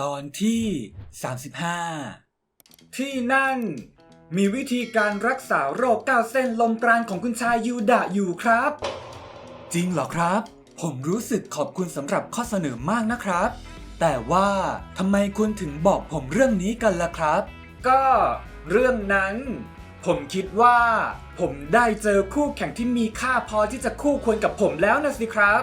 ตอนที่ 35 ที่นั่น มีวิธีการรักษาโรคก้าวเส้นลมปราณของคุณชายยูดะอยู่ครับ จริงเหรอครับ ผมรู้สึกขอบคุณสำหรับข้อเสนอมากนะครับ แต่ว่าทำไมคุณถึงบอกผมเรื่องนี้กันล่ะครับ ก็เรื่องนั้น ผมคิดว่า ผมได้เจอคู่แข่งที่มีค่าพอที่จะคู่ควรกับผมแล้วนะสิครับ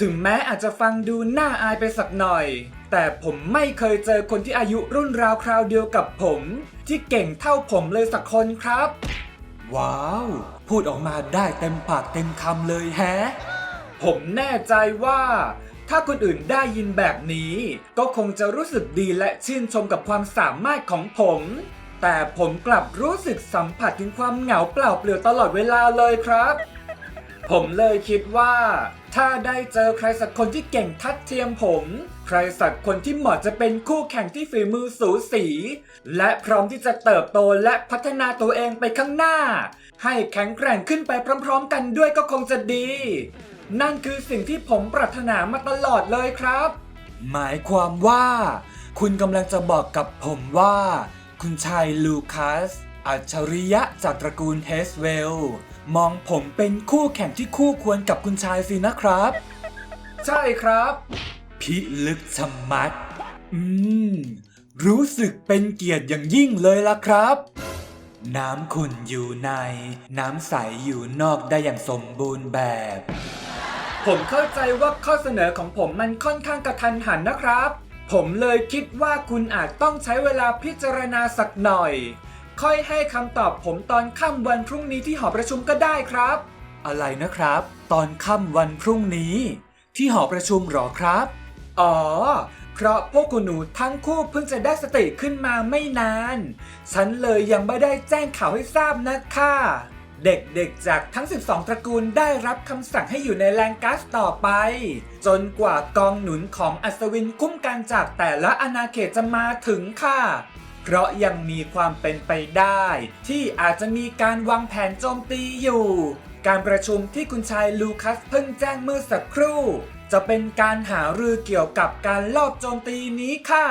ถึงแม้อาจจะฟังดูน่าอายไปสักหน่อย แต่ผมไม่เคยเจอคนที่อายุรุ่นราวคราวเดียวกับผม ที่เก่งเท่าผมเลยสักคนครับ ว้าว พูดออกมาได้เต็มปากเต็มคำเลยแฮะ ผมแน่ใจว่า ถ้าคนอื่นได้ยินแบบนี้ ก็คงจะรู้สึกดีและชื่นชมกับความสามารถของผม แต่ผมกลับรู้สึกสัมผัสถึงความเหงาเปล่าเปลี่ยวตลอดเวลาเลยครับ ผมเลยคิดว่า ถ้าได้เจอใครสักคนที่เก่งทัดเทียมผม ใครสักคนที่เหมาะจะเป็นคู่แข่งที่ฝีมือสูสี และพร้อมที่จะเติบโตและพัฒนาตัวเองไปข้างหน้า ให้แข็งแกร่งขึ้นไปพร้อม ๆ กันด้วยก็คงจะดี นั่นคือสิ่งที่ผมปรารถนามาตลอดเลยครับ หมายความว่า คุณกำลังจะบอกกับผมว่า คุณชายลูคัส อัจฉริยะจากตระกูลเฮสเวล มองผมเป็นคู่แข่งที่คู่ควรกับคุณชายสินะครับ ใช่ครับ พิลึกชะมัด อืม รู้สึกเป็นเกียรติอย่างยิ่งเลยล่ะครับ น้ำขุ่นอยู่ใน น้ำใสอยู่นอกได้อย่างสมบูรณ์แบบ ผมเข้าใจว่าข้อเสนอของผมมันค่อนข้างกระทันหันนะครับ ผมเลยคิดว่าคุณอาจต้องใช้เวลาพิจารณาสักหน่อย ค่อยให้คำตอบผมตอนค่ำวันพรุ่งนี้ที่หอประชุมก็ได้ครับ อะไรนะครับ ตอนค่ำวันพรุ่งนี้ ที่หอประชุมหรอครับ อ๋อ เพราะพวกคุณหนูทั้งคู่เพิ่งจะได้สติขึ้นมาไม่นาน ฉันเลยยังไม่ได้แจ้งข่าวให้ทราบนะค่ะเด็กๆ จากทั้ง 12 ตระกูลได้รับคำสั่งให้อยู่ในแรงก๊าซต่อไป จนกว่ากองหนุนของอัศวินคุ้มกันจากแต่ละอาณาเขตจะมาถึงค่ะ เพราะยังมีความเป็นไปได้ ที่อาจจะมีการวางแผนโจมตีอยู่ การประชุมที่คุณชายลูคัสเพิ่งแจ้งเมื่อสักครู่ จะเป็นการหารือเกี่ยวกับการลอบโจมตีนี้ค่ะ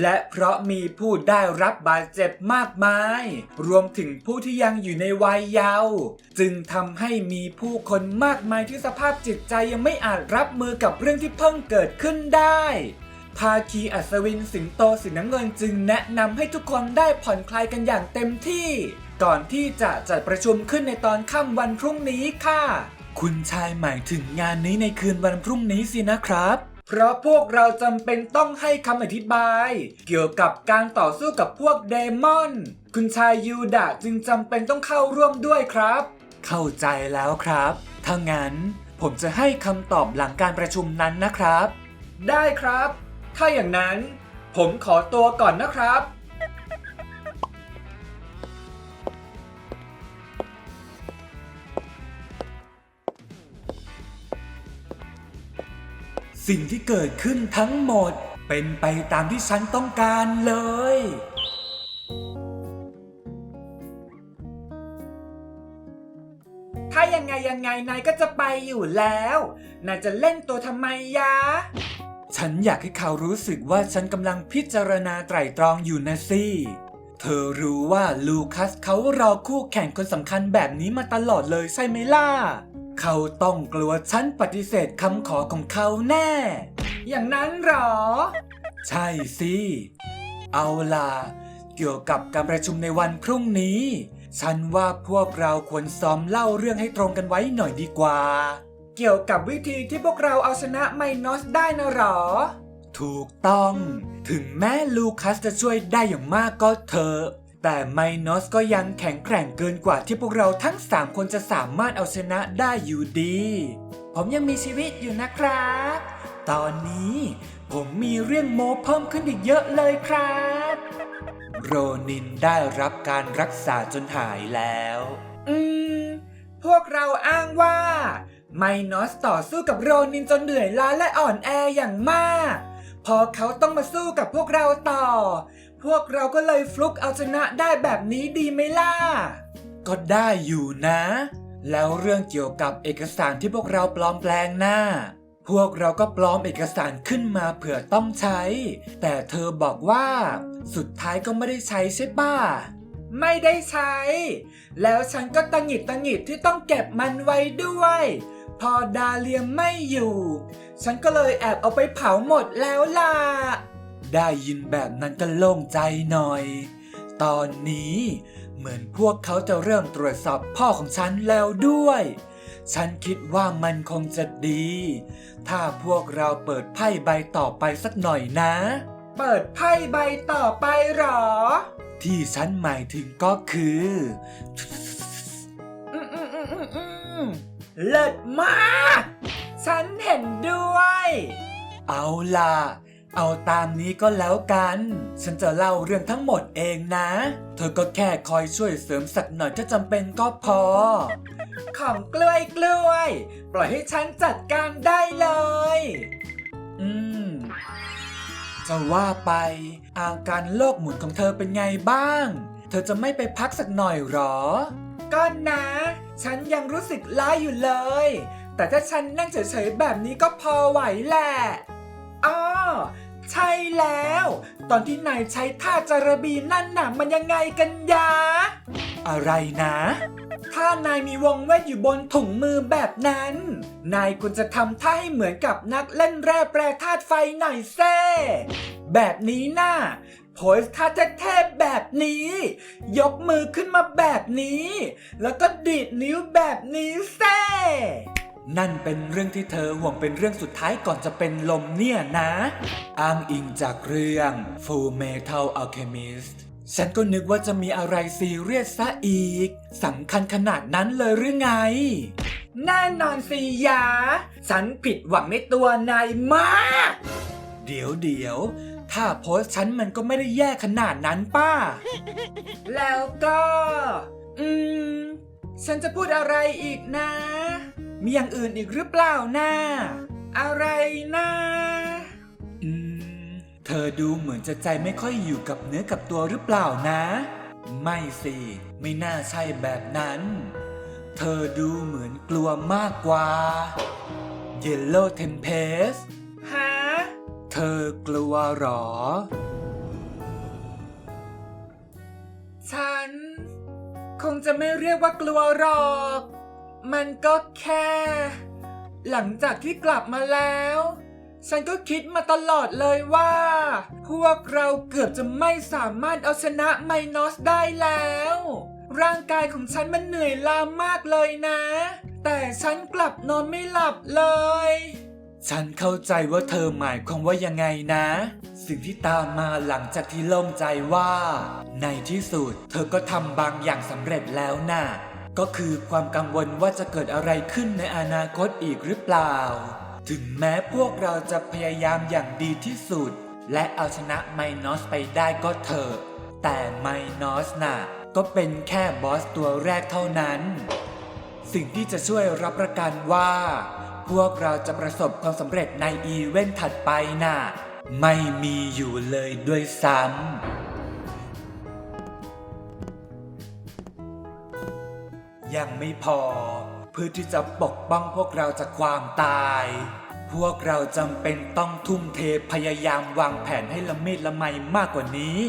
และเพราะมีผู้ได้รับบาดเจ็บมากมาย รวมถึงผู้ที่ยังอยู่ในวัยเยาว์จึงทำให้มีผู้คนมากมายที่สภาพจิตใจยังไม่อาจรับมือกับเรื่องที่เพิ่งเกิดขึ้นได้ ภาคีอัศวินสิงโตสีน้ำเงินจึงแนะนำให้ทุกคนได้ผ่อนคลายกันอย่างเต็มที่ ก่อนที่จะจัดประชุมขึ้นในตอนค่ำวันพรุ่งนี้ค่ะ คุณชายหมายถึงงานนี้ในคืนวันพรุ่งนี้สินะครับ เพราะพวกเราจำเป็นต้องให้คำอธิบาย เกี่ยวกับการต่อสู้กับพวกเดมอน คุณชายยูดะจึงจำเป็นต้องเข้าร่วมด้วยครับ เข้าใจแล้วครับ ถ้างั้นผมจะให้คำตอบหลังการประชุมนั้นนะครับ ได้ครับ ถ้าอย่างนั้น ผมขอตัวก่อนนะครับ สิ่งที่เกิดขึ้นทั้งหมดเป็นไปตามที่ฉันต้องการเลย ถ้ายังไงยังไงนายก็จะไปอยู่แล้ว นายจะเล่นตัวทำไมยะ ฉันอยากให้เขารู้สึกว่าฉันกำลังพิจารณาไตร่ตรองอยู่นะสิ เธอรู้ว่าลูคัสเขารอคู่แข่งคนสำคัญแบบนี้มาตลอดเลยใช่ไหมล่ะ เขาต้องกลัวฉันปฏิเสธคำขอของเขาแน่ อย่างนั้นหรอ ใช่สิ เอาล่ะ เกี่ยวกับการประชุมในวันพรุ่งนี้ ฉันว่าพวกเราควรซ้อมเล่าเรื่องให้ตรงกันไว้หน่อยดีกว่า เกี่ยวกับวิธีที่พวกเราเอาชนะไมนอสได้นะหรอ ถูกต้อง ถึงแม้ลูคัสจะช่วยได้อย่างมากก็เถอะ แต่ไมนอสก็ยังแข็งแกร่งเกินกว่าที่พวกเราทั้งสามคนจะสามารถเอาชนะได้อยู่ดี ผมยังมีชีวิตอยู่นะครับ ตอนนี้ผมมีเรื่องโมเพิ่มขึ้นอีกเยอะเลยครับ โรนินได้รับการรักษาจนหายแล้ว อืม พวกเราอ้างว่า ไมนอสต่อสู้กับโรนินจนเหนื่อยล้าและอ่อนแออย่างมาก พอเขาต้องมาสู้กับพวกเราต่อ พวกเราก็เลยฟลุกเอาชนะได้แบบนี้ดีไหมล่ะ ก็ได้อยู่นะ แล้วเรื่องเกี่ยวกับเอกสารที่พวกเราปลอมแปลงหน้า พวกเราก็ปลอมเอกสารขึ้นมาเผื่อต้องใช้ แต่เธอบอกว่า สุดท้ายก็ไม่ได้ใช้ใช่ป่ะไม่ได้ใช้ แล้วฉันก็ตังหิดตังหิดที่ต้องเก็บมันไว้ด้วย พอดาเลียไม่อยู่ ฉันก็เลยแอบเอาไปเผาหมดแล้วล่ะ ได้ยินแบบนั้นก็โล่งใจหน่อย ตอนนี้เหมือนพวกเขาจะเริ่มตรวจสอบพ่อของฉันแล้วด้วย ฉันคิดว่ามันคงจะดี ถ้าพวกเราเปิดไพ่ใบต่อไปสักหน่อยนะ เปิดไพ่ใบต่อไปหรอ ที่ฉันหมายถึงก็คือ อืมอืมอืมอืมอืม เลิศมาก ฉันเห็นด้วย เอาล่ะ เอาตามนี้ก็แล้วกัน ฉันจะเล่าเรื่องทั้งหมดเองนะ เธอก็แค่คอยช่วยเสริมสักหน่อยถ้าจำเป็นก็พอ ของกล้วยกล้วย ปล่อยให้ฉันจัดการได้เลย อืม จะว่าไป อาการโลกหมุนของเธอเป็นไงบ้าง เธอจะไม่ไปพักสักหน่อยหรอ ก็นะ ฉันยังรู้สึกล้าอยู่เลย แต่ถ้าฉันนั่งเฉยๆแบบนี้ก็พอไหวแหละอ้อใช่แล้ว ตอนที่นายใช้ท่าจารบีนั่นน่ะมันยังไงกันยะ อะไรนะ ถ้านายมีวงเวทอยู่บนถุงมือแบบนั้น นายควรจะทำท่าให้เหมือนกับนักเล่นแร่แปรธาตุไฟหน่อยแซ่แบบนี้น่ะ โพสท่าเทพๆแบบนี้ ยกมือขึ้นมาแบบนี้ แล้วก็ดีดนิ้วแบบนี้แซ่นั่นเป็นเรื่องที่เธอห่วงเป็นเรื่องสุดท้ายก่อนจะเป็นลมเนี่ยนะ อ้างอิงจากเรื่อง Full Metal Alchemist ฉันก็นึกว่าจะมีอะไรซีเรียสซะอีก สำคัญขนาดนั้นเลยหรือไง แน่นอนสิยา ฉันผิดหวังในตัวนายมาก เดี๋ยวเดี๋ยว ถ้าโพสต์ฉันมันก็ไม่ได้แย่ขนาดนั้นป้า แล้วก็ อืม ฉันจะพูดอะไรอีกนะ มีอย่างอื่นอีกหรือเปล่านะอะไรนะอืม เธอดูเหมือนจะใจไม่ค่อยอยู่กับเนื้อกับตัวหรือเปล่านะ ไม่สิ ไม่น่าใช่แบบนั้น เธอดูเหมือนกลัวมากกว่า Yellow Tempest ฮะ เธอกลัวหรอ ฉัน คงจะไม่เรียกว่ากลัวหรอก มันก็แค่ หลังจากที่กลับมาแล้ว ฉันก็คิดมาตลอดเลยว่า พวกเราเกือบจะไม่สามารถเอาชนะไมนอสได้แล้ว ร่างกายของฉันมันเหนื่อยล้ามากเลยนะ แต่ฉันกลับนอนไม่หลับเลย ฉันเข้าใจว่าเธอหมายความว่ายังไงนะ สิ่งที่ตามมาหลังจากที่โล่งใจว่า ในที่สุดเธอก็ทำบางอย่างสำเร็จแล้วน่ะ ก็คือความกังวลว่าจะเกิดอะไรขึ้นในอนาคตอีกหรือเปล่า ถึงแม้พวกเราจะพยายามอย่างดีที่สุด และเอาชนะไมนอสไปได้ก็เถอะ แต่ไมนอสน่ะ ก็เป็นแค่บอสตัวแรกเท่านั้น สิ่งที่จะช่วยรับประกันว่า พวกเราจะประสบความสำเร็จในอีเวนต์ถัดไปน่ะ ไม่มีอยู่เลยด้วยซ้ำ ยังไม่พอ เพื่อที่จะปกป้องพวกเราจากความตาย พวกเราจำเป็นต้องทุ่มเทพยายามวางแผนให้ละเมิดละไมมากกว่านี้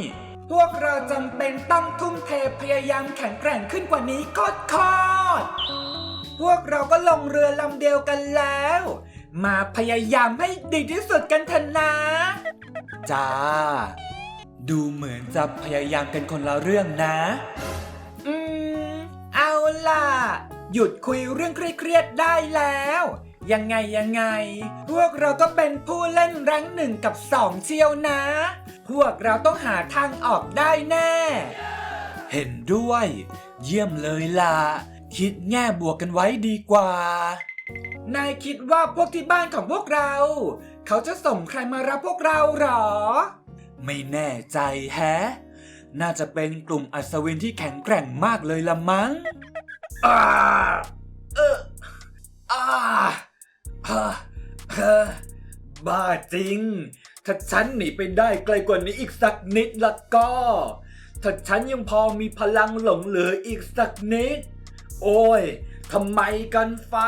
พวกเราจำเป็นต้องทุ่มเทพยายามแข็งแกร่งขึ้นกว่านี้โคตรคอด พวกเราก็ลงเรือลำเดียวกันแล้ว มาพยายามให้ดีที่สุดกันเถอะนะจ้า ดูเหมือนจะพยายามกันคนละเรื่องนะ อืม เอาล่ะ หยุดคุยเรื่องเครียดๆได้แล้ว ยังไงยังไง พวกเราก็เป็นผู้เล่นรังหนึ่งกับสองเชียวนะ พวกเราต้องหาทางออกได้แน่ เห็นด้วย เยี่ยมเลยล่ะ คิดแง่บวกกันไว้ดีกว่า นายคิดว่าพวกที่บ้านของพวกเรา เขาจะส่งใครมารับพวกเราหรอ ไม่แน่ใจแฮะ น่าจะเป็นกลุ่มอัศวินที่แข็งแกร่งมากเลยละมั้งอ่าเอออ่าฮะฮะบ้าจริง ถ้าฉันหนีไปได้ไกลกว่านี้อีกสักนิดละก็ ถ้าฉันยังพอมีพลังหลงเหลืออีกสักนิด โอ้ยทำไมกันฟ้า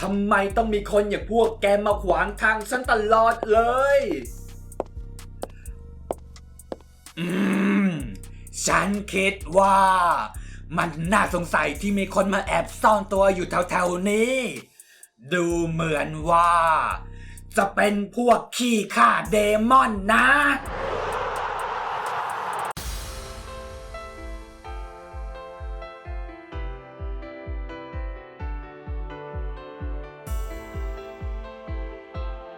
ทำไมต้องมีคนอย่างพวกแกมาขวางทางฉันตลอดเลย อืม ฉันคิดว่า มันน่าสงสัยที่มีคนมาแอบซ่อนตัวอยู่แถวๆนี้ ดูเหมือนว่า จะเป็นพวกขี้ข่าเดมอนนะ